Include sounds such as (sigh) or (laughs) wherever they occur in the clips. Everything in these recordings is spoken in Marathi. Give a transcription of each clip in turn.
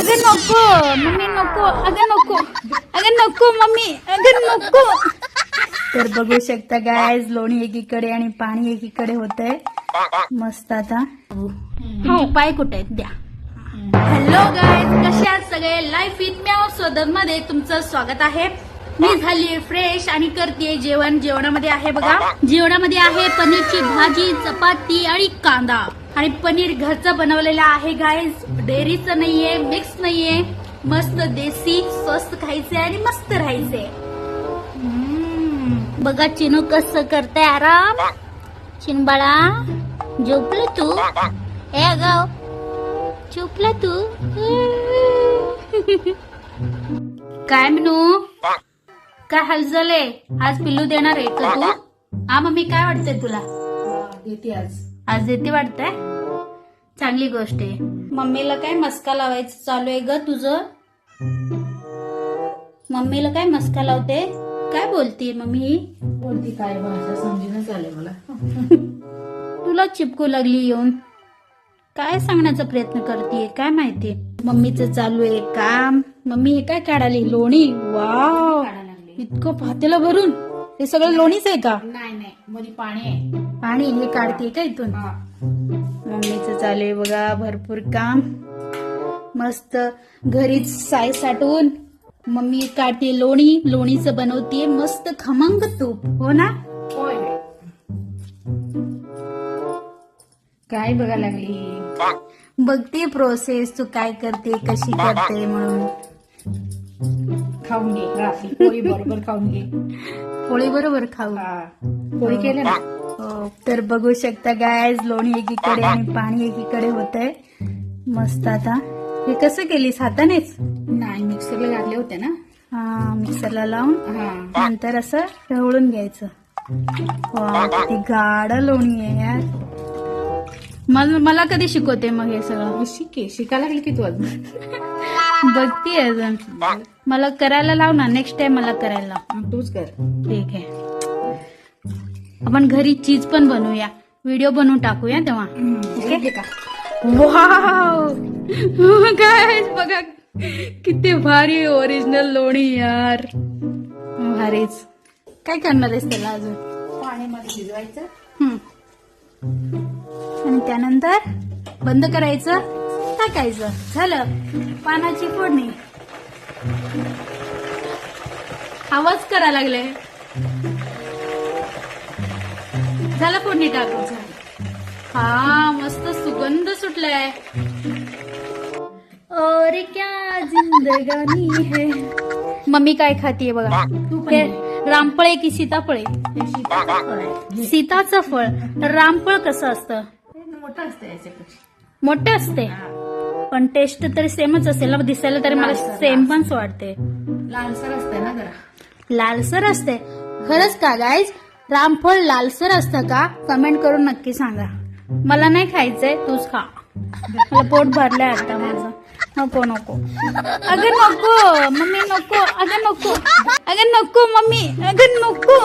अगं नको मम्मी नको अगं नको अगं नको मम्मी अगं नको. तर बघू शकता गायज लोणी एकीकडे आणि पाणी एकीकडे होत आहे मस्त आता. तुमचे पाय कुठे आहेत? द्या. हॅलो गायज कसे आहात सगळे? लाईफ विथ म्याव स्वदममध्ये तुमचं स्वागत आहे. मी झाली फ्रेश आणि करते जेवण. जेवणामध्ये आहे बघा. जेवणामध्ये आहे पनीरची भाजी चपाती आणि कांदा. आणि पनीर घरचं बनवलेलं आहे गायज डेअरीचं नाहीये मिक्स नाहीये. मस्त देसी स्वस्त खायचे आणि मस्त राहायचे बघा चिनू कसं करते आराम. चिनबाळा झोपलं तू? ए गाव झोपला तू? (laughs) काय म्हणू काय हालचाल आहे? आज पिल्लू देणार आहे का तू? हा मम्मी काय वाटतंय तुला? देते आज. आज देते वाटतंय? चांगली गोष्ट आहे. मम्मीला काय मस्का लावायचं चालू आहे ग तुझं? मम्मीला काय मस्का लावते? काय बोलते मम्मी? कोणती काय भाषा समजूनच आले मला. तुला चिपकू लागली येऊन. काय सांगण्याचा प्रयत्न करते काय माहिती मम्मीचं चालू आहे काम. मम्मी हे काय काढाली? लोणी? वाव! इतकं पातेला भरून? हे सगळं लोणीच आहे का? नाही नाही. मध्ये पाणी आहे. आणि हे काढते का इथून? हा. मम्मीचं चालू आहे बघा भरपूर काम. मस्त घरीच साय साठवून मम्मी काढते लोणी लोणीचं बनवते मस्त खमंग तूप हो ना? होय. होय. काय बघा लागली? बघते प्रोसेस तू काय करते कशी करते म्हणून. खाऊन घे रात्री पोळी बरोबर खाऊन घे. पोळी बरोबर खाऊ. हा. पोळी केलं ना? हो, तर बघू शकता गायज लोणी एकीकडे आणि पाणी एकीकडे होत आहे मस्त आता. हे कसं केलीस? हातानेच? नाही मिक्सरला घातले होते ना. हा मिक्सरला लावून. हा. नंतर असं ढवळून घ्यायचं. वा किती गाढ लोणी आहे यार. मला मला कधी शिकवते मग हे सगळं? मग शिके. शिकायला लागली की तू अजून? (laughs) बघती अजून. मला करायला लाव ना नेक्स्ट टाइम मला करायला लाव. तूच कर. ठीक आहे. आपण घरी चीज पण बनवूया. व्हिडिओ बनवून टाकूया तेव्हा. ओके? काय बघा किती भारी ओरिजिनल लोणी यार. भारीच. काय करणार आहेस त्याला अजून? पाण्यामध्ये. आणि त्यानंतर बंद करायचं. टाकायचं. झालं. पानाची फोडणी. आवाज करा लागले. झालं फोडणी टाकायचं. हा मस्त सुगंध सुटलाय. और क्या जिंदगानी है. मम्मी काय खातीये बघा. तू पण हे घे. रामफळे की सीताफळे? हे फळ. सीताचं फळ. रामफळ कसं असतं? मोठं असतं मोठं असते. पण टेस्ट तर सेमच असेल ना दिसायला तरी मला सेम पण. वाटते. लालसर असते ना जरा. लालसर असते. खरंच का गाईज रामफळ लालसर असतं का? कमेंट करून नक्की सांगा. मला नाही खायचंय तूच खा. मला पोट भरलंय आता माझं. नको नको. अगं नको मम्मी नको अगं नको. अगं नको मम्मी अगं नको.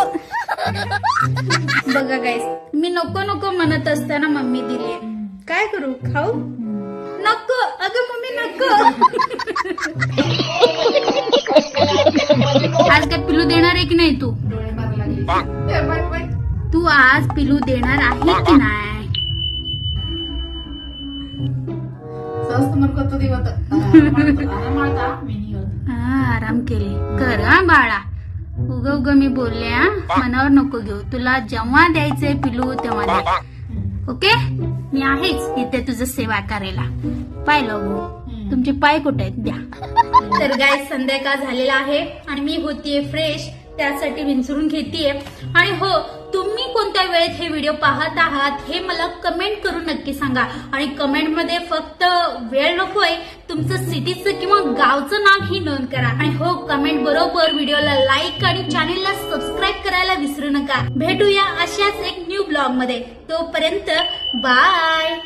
बघा गाईज मी नको नको म्हणत असताना मम्मी दिली. काय करू? खाऊ? नको अगं मम्मी नको आज काय पिलू देणार आहे की नाही तू? तू आज पिलू देणार आहे की नाही? आराम हा आराम केली. कर हा बाळा. उग उग मी बोलले हा. मनावर नको घेऊ. तुला जेव्हा द्यायचंय पिलू तेव्हा दे ओके? मी आहेच इथे तुझं सेवा करायला. पाय लागू. तुमचे पाय कुठे आहेत? द्या. (laughs) तर गाय संध्याकाळ झालेला आहे आणि मी होतीये फ्रेश त्यासाठी विंचरून घेतीये. आणि हो तुम्ही कोणत्या वेळेत हे व्हिडिओ पाहत आहात हे मला कमेंट करून नक्की सांगा. आणि कमेंटमध्ये फक्त वेळ नकोय तुमचं सिटीचं किंवा गावचं नाव ही नोंद करा. आणि हो कमेंट बरोबर व्हिडिओला लाईक आणि चॅनेलला सबस्क्राईब करायला विसरू नका. भेटूया अशाच एक न्यू ब्लॉगमध्ये. तोपर्यंत बाय